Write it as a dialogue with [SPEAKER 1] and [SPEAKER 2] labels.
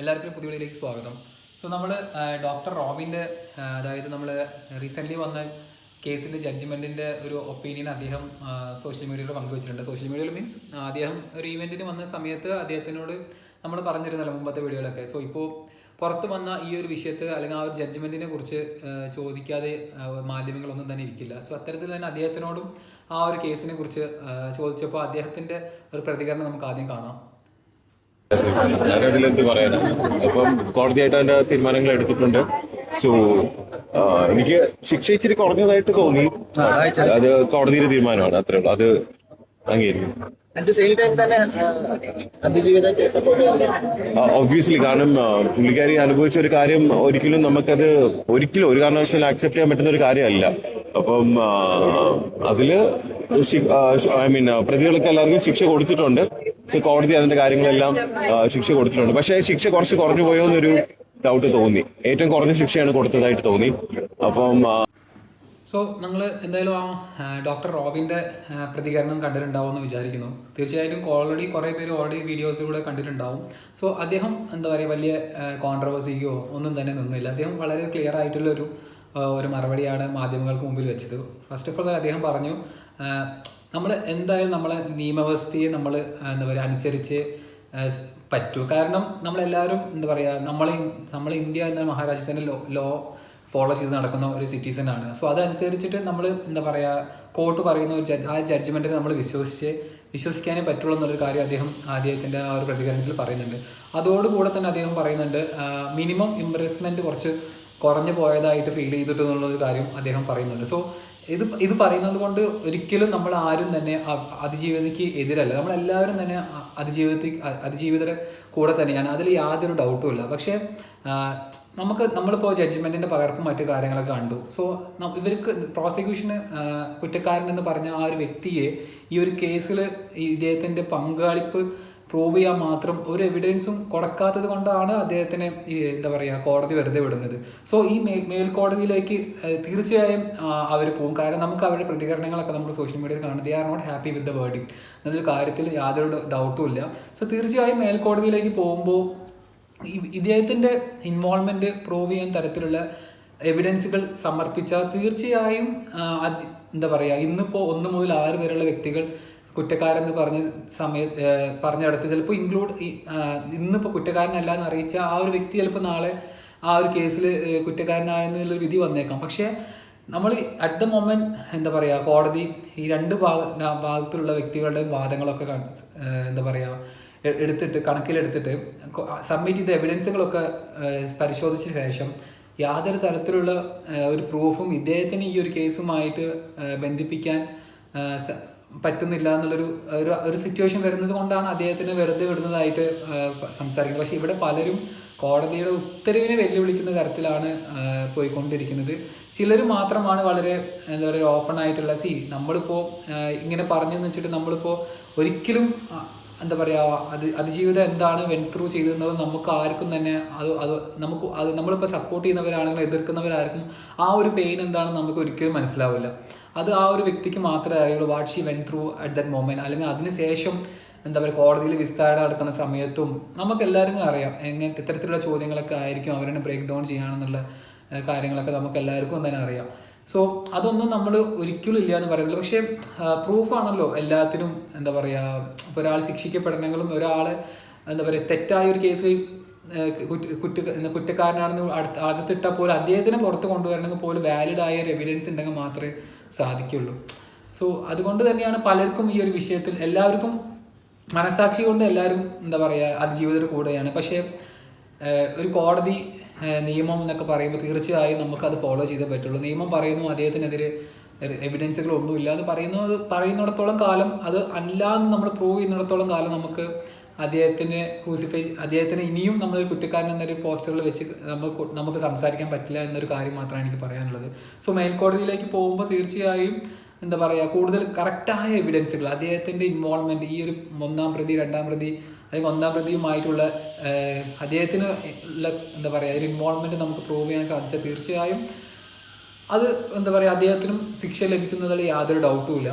[SPEAKER 1] എല്ലാവർക്കും പുതിയ വീഡിയോയിലേക്ക് സ്വാഗതം. സോ നമ്മൾ ഡോക്ടർ റോബിന്റെ അതായത് നമ്മൾ റീസെന്റ്ലി വന്ന കേസിന്റെ ജഡ്ജ്മെന്റിന്റെ ഒരു ഒപ്പീനിയൻ അദ്ദേഹം സോഷ്യൽ മീഡിയയിൽ പങ്കുവച്ചിട്ടുണ്ട്. സോഷ്യൽ മീഡിയയിൽ മീൻസ് അദ്ദേഹം ഒരു ഈവെന്റിന് വന്ന സമയത്ത് അദ്ദേഹത്തിനോട് നമ്മൾ പറഞ്ഞിരുന്നല്ലോ മുമ്പത്തെ വീഡിയോയിലൊക്കെ സോ ഇപ്പോൾ പുറത്ത് വന്ന ഈ ഒരു വിഷയത്തെ അല്ലെങ്കിൽ ആ ഒരു ജഡ്ജ്മെന്റിനെ കുറിച്ച് ചോദിക്കാതെ മാധ്യമങ്ങളൊന്നും തന്നെ ഇരിക്കില്ല. സോ അത്തരത്തിൽ തന്നെ അദ്ദേഹത്തിനോടും ആ ഒരു കേസിനെ കുറിച്ച് ചോദിച്ചപ്പോൾ അദ്ദേഹത്തിന്റെ ഒരു പ്രതികരണം നമുക്ക് ആദ്യം കാണാം.
[SPEAKER 2] ഞാനതിലെന്ത് പറയാനാണ് അപ്പം കോടതിയായിട്ട് അതിന്റെ തീരുമാനങ്ങൾ എടുത്തിട്ടുണ്ട്. സോ എനിക്ക് ശിക്ഷ ഇച്ചിരി കുറഞ്ഞതായിട്ട് തോന്നി. അത് കോടതിയുടെ തീരുമാനമാണ് അത്രേ ഉള്ളൂ. അത് അംഗീകരിക്കും ഒബ്വിയസ്ലി കാരണം പുള്ളിക്കാരി അനുഭവിച്ച ഒരു കാര്യം ഒരിക്കലും നമുക്കത് ഒരിക്കലും ഒരു കാരണവശാലും ആക്സെപ്റ്റ് ചെയ്യാൻ പറ്റുന്ന ഒരു കാര്യമല്ല. അപ്പം അതിൽ ഐ മീൻ പ്രതികൾക്ക് എല്ലാവർക്കും ശിക്ഷ കൊടുത്തിട്ടുണ്ട്. സോ കോടതി അതിന്റെ കാര്യങ്ങളെല്ലാം ശിക്ഷ കൊടുത്തിട്ടുണ്ട്. പക്ഷേ ശിക്ഷ കുറച്ച് കുറഞ്ഞു പോയോ എന്നൊരു ഡൗട്ട് തോന്നി. ഏറ്റവും കുറഞ്ഞ ശിക്ഷയാണ് കൊടുത്തതായിട്ട് തോന്നി. അപ്പം
[SPEAKER 1] സോ നിങ്ങൾ എന്തായാലും ആ ഡോക്ടർ റോബിന്റെ പ്രതികരണം കണ്ടിട്ടുണ്ടാവുമെന്ന് വിചാരിക്കുന്നു. തീർച്ചയായിട്ടും ഓൾറെഡി കുറേ പേര് ഓൾറെഡി വീഡിയോസിലൂടെ കണ്ടിട്ടുണ്ടാവും. സോ അദ്ദേഹം എന്താ പറയുക വലിയ കോൺട്രവേഴ്സിക്കോ ഒന്നും തന്നെ നിന്നില്ല. അദ്ദേഹം വളരെ ക്ലിയർ ആയിട്ടുള്ള ഒരു ഒരു മറുപടിയാണ് മാധ്യമങ്ങൾക്ക് മുമ്പിൽ വെച്ചത്. ഫസ്റ്റ് ഓഫ് ഓൾ അദ്ദേഹം പറഞ്ഞു നമ്മൾ എന്തായാലും നമ്മളെ നിയമവ്യവസ്ഥയെ നമ്മൾ എന്താ പറയുക അനുസരിച്ച് പറ്റൂ. കാരണം നമ്മളെല്ലാവരും എന്താ പറയുക നമ്മൾ നമ്മൾ ഇന്ത്യ എന്ന മഹാരാജ്യത്തിന്റെ ലോ ലോ ഫോളോ ചെയ്ത് നടക്കുന്ന ഒരു സിറ്റിസൺ ആണ്. സോ അതനുസരിച്ചിട്ട് നമ്മൾ എന്താ പറയുക കോർട്ട് പറയുന്ന ഒരു ആ ജഡ്ജ്മെന്റിനെ നമ്മൾ വിശ്വസിച്ച് വിശ്വസിക്കാനേ പറ്റുള്ളൂ എന്നുള്ളൊരു കാര്യം അദ്ദേഹം അദ്ദേഹത്തിന്റെ ആ ഒരു പ്രതികരണത്തിൽ പറയുന്നുണ്ട്. അതോടുകൂടെ തന്നെ അദ്ദേഹം പറയുന്നുണ്ട് മിനിമം ഇംപ്രസ്മെന്റ് കുറച്ച് കുറഞ്ഞു പോയതായിട്ട് ഫീൽ ചെയ്തിട്ടുള്ളൊരു കാര്യം അദ്ദേഹം പറയുന്നുണ്ട്. സോ ഇത് ഇത് പറയുന്നത് കൊണ്ട് ഒരിക്കലും നമ്മൾ ആരും തന്നെ അതിജീവിതയ്ക്ക് എതിരല്ല. നമ്മളെല്ലാവരും തന്നെ അതിജീവിതത്തിൽ അതിജീവിതയുടെ കൂടെ തന്നെയാണ്. അതിൽ യാതൊരു ഡൗട്ടും ഇല്ല. പക്ഷേ നമുക്ക് നമ്മളിപ്പോൾ ജഡ്ജ്മെന്റിന്റെ പകർപ്പും മറ്റു കാര്യങ്ങളൊക്കെ കണ്ടു. സോ ഇവർക്ക് പ്രോസിക്യൂഷന് കുറ്റക്കാരൻ എന്ന് പറഞ്ഞ ആ ഒരു വ്യക്തിയെ ഈ ഒരു കേസിൽ ഇദ്ദേഹത്തിന്റെ പങ്കാളിപ്പ് പ്രൂവ് ചെയ്യാൻ മാത്രം ഒരു എവിഡൻസും കൊടുക്കാത്തത് കൊണ്ടാണ് അദ്ദേഹത്തിനെ ഈ എന്താ പറയുക കോടതി വെറുതെ വിടുന്നത്. സോ ഈ മേ മേൽക്കോടതിയിലേക്ക് തീർച്ചയായും അവർ പോകും. കാരണം നമുക്ക് അവരുടെ പ്രതികരണങ്ങളൊക്കെ നമ്മൾ സോഷ്യൽ മീഡിയയിൽ കാണുന്നത് are not happy with the wording എന്നൊരു കാര്യത്തിൽ യാതൊരു ഡൗട്ടും ഇല്ല. സോ തീർച്ചയായും മേൽക്കോടതിയിലേക്ക് പോകുമ്പോൾ ഇദ്ദേഹത്തിന്റെ ഇൻവോൾവ്മെന്റ് പ്രൂവ് ചെയ്യാൻ തരത്തിലുള്ള എവിഡൻസുകൾ സമർപ്പിച്ചാൽ തീർച്ചയായും എന്താ പറയുക ഇന്നിപ്പോൾ ഒന്ന് മുതൽ ആറ് വരെയുള്ള വ്യക്തികൾ കുറ്റക്കാരെന്ന് പറഞ്ഞ സമയ പറഞ്ഞിടത്ത് ചിലപ്പോൾ ഇൻക്ലൂഡ് ഇന്നിപ്പോൾ കുറ്റക്കാരനല്ല എന്ന് അറിയിച്ച ആ ഒരു വ്യക്തി ചിലപ്പോൾ നാളെ ആ ഒരു കേസിൽ കുറ്റക്കാരനായെന്നുള്ള വിധി വന്നേക്കാം. പക്ഷേ നമ്മൾ അറ്റ് ദ മൊമെന്റ് എന്താ പറയുക കോടതി ഈ രണ്ട് ഭാഗ ഭാഗത്തുള്ള വ്യക്തികളുടെ വാദങ്ങളൊക്കെ എന്താ പറയുക എടുത്തിട്ട് കണക്കിലെടുത്തിട്ട് സബ്മിറ്റ് ചെയ്ത എവിഡൻസുകളൊക്കെ പരിശോധിച്ച ശേഷം യാതൊരു തരത്തിലുള്ള ഒരു പ്രൂഫും ഇദ്ദേഹത്തിന് ഈ ഒരു കേസുമായിട്ട് ബന്ധിപ്പിക്കാൻ പറ്റുന്നില്ല എന്നുള്ളൊരു ഒരു ഒരു സിറ്റുവേഷൻ വരുന്നത് കൊണ്ടാണ് അദ്ദേഹത്തിന് വെറുതെ വിടുന്നതായിട്ട് സംസാരിക്കുന്നത്. പക്ഷേ ഇവിടെ പലരും കോടതിയുടെ ഉത്തരവിനെ വെല്ലുവിളിക്കുന്ന തരത്തിലാണ് പോയിക്കൊണ്ടിരിക്കുന്നത്. ചിലർ മാത്രമാണ് വളരെ എന്താ പറയുക ഓപ്പൺ ആയിട്ടുള്ള സി നമ്മളിപ്പോൾ ഇങ്ങനെ പറഞ്ഞെന്ന് വെച്ചിട്ട് നമ്മളിപ്പോൾ ഒരിക്കലും എന്താ പറയുക അത് അതിജീവിതം എന്താണ് വെൻ ത്രൂ ചെയ്തെന്നുള്ളത് നമുക്ക് ആർക്കും തന്നെ അത് അത് നമുക്ക് അത് നമ്മളിപ്പോൾ സപ്പോർട്ട് ചെയ്യുന്നവരാണെങ്കിലും എതിർക്കുന്നവരാർക്കും ആ ഒരു പെയിൻ എന്താണെന്ന് നമുക്ക് ഒരിക്കലും മനസ്സിലാവില്ല. അത് ആ ഒരു വ്യക്തിക്ക് മാത്രമേ അറിയുള്ളൂ what she went through at that moment അല്ലെങ്കിൽ അതിന് ശേഷം എന്താ പറയുക കോടതിയിൽ വിസ്താരം നടക്കുന്ന സമയത്തും നമുക്ക് എല്ലാവർക്കും അറിയാം എങ്ങനെ ഇത്തരത്തിലുള്ള ചോദ്യങ്ങളൊക്കെ ആയിരിക്കും അവരെ ബ്രേക്ക് ഡൗൺ ചെയ്യാനെന്നുള്ള കാര്യങ്ങളൊക്കെ നമുക്ക് എല്ലാവർക്കും തന്നെ അറിയാം. സോ അതൊന്നും നമ്മൾ ഒരിക്കലും ഇല്ല എന്ന് പറയുന്നില്ല. പക്ഷേ പ്രൂഫാണല്ലോ എല്ലാത്തിനും എന്താ പറയുക ഇപ്പോൾ ഒരാൾ ശിക്ഷിക്കപ്പെടണമെങ്കിലും ഒരാൾ എന്താ പറയുക തെറ്റായ ഒരു കേസിൽ കുറ്റ കുറ്റക്കാരനാണെന്ന് അടുത്ത് അകത്തിട്ടാൽ പോലും അദ്ദേഹത്തിനെ പുറത്ത് കൊണ്ടുവരണമെങ്കിൽ പോലും വാലിഡ് ആയ ഒരു എവിഡൻസ് ഉണ്ടെങ്കിൽ മാത്രമേ സാധിക്കുള്ളൂ. സോ അതുകൊണ്ട് തന്നെയാണ് പലർക്കും ഈ ഒരു വിഷയത്തിൽ എല്ലാവർക്കും മനസാക്ഷി കൊണ്ട് എല്ലാവരും എന്താ പറയുക അതിജീവിതരുടെ കൂടെയാണ്. പക്ഷേ ഒരു കോടതി നിയമം എന്നൊക്കെ പറയുമ്പോൾ തീർച്ചയായും അത് ഫോളോ ചെയ്തേ പറ്റുള്ളൂ. നിയമം പറയുന്നു അദ്ദേഹത്തിനെതിരെ എവിഡൻസുകളൊന്നുമില്ല അത് പറയുന്നത് പറയുന്നിടത്തോളം കാലം അത് അല്ല എന്ന് നമ്മൾ പ്രൂവ് ചെയ്യുന്നിടത്തോളം കാലം നമുക്ക് അദ്ദേഹത്തിന് ക്രൂസിഫൈ അദ്ദേഹത്തിന് ഇനിയും നമ്മൾ കുറ്റക്കാരൻ എന്നൊരു പോസ്റ്ററിൽ വെച്ച് നമുക്ക് നമുക്ക് സംസാരിക്കാൻ പറ്റില്ല എന്നൊരു കാര്യം മാത്രമാണ് എനിക്ക് പറയാനുള്ളത്. സോ മേൽക്കോടതിയിലേക്ക് പോകുമ്പോൾ തീർച്ചയായും എന്താ പറയുക കൂടുതൽ കറക്റ്റായ എവിഡൻസുകൾ അദ്ദേഹത്തിന്റെ ഇൻവോൾവ്മെന്റ് ഈ ഒരു ഒന്നാം പ്രതി രണ്ടാം പ്രതി അല്ലെങ്കിൽ ഒന്നാം പ്രതിയുമായിട്ടുള്ള അദ്ദേഹത്തിന് ഉള്ള എന്താ പറയുക ഒരു ഇൻവോൾവ്മെന്റ് നമുക്ക് പ്രൂവ് ചെയ്യാൻ സാധിച്ചാൽ തീർച്ചയായും അത് എന്താ പറയുക അദ്ദേഹത്തിനും ശിക്ഷ ലഭിക്കുന്നതിൽ യാതൊരു ഡൗട്ടും ഇല്ല.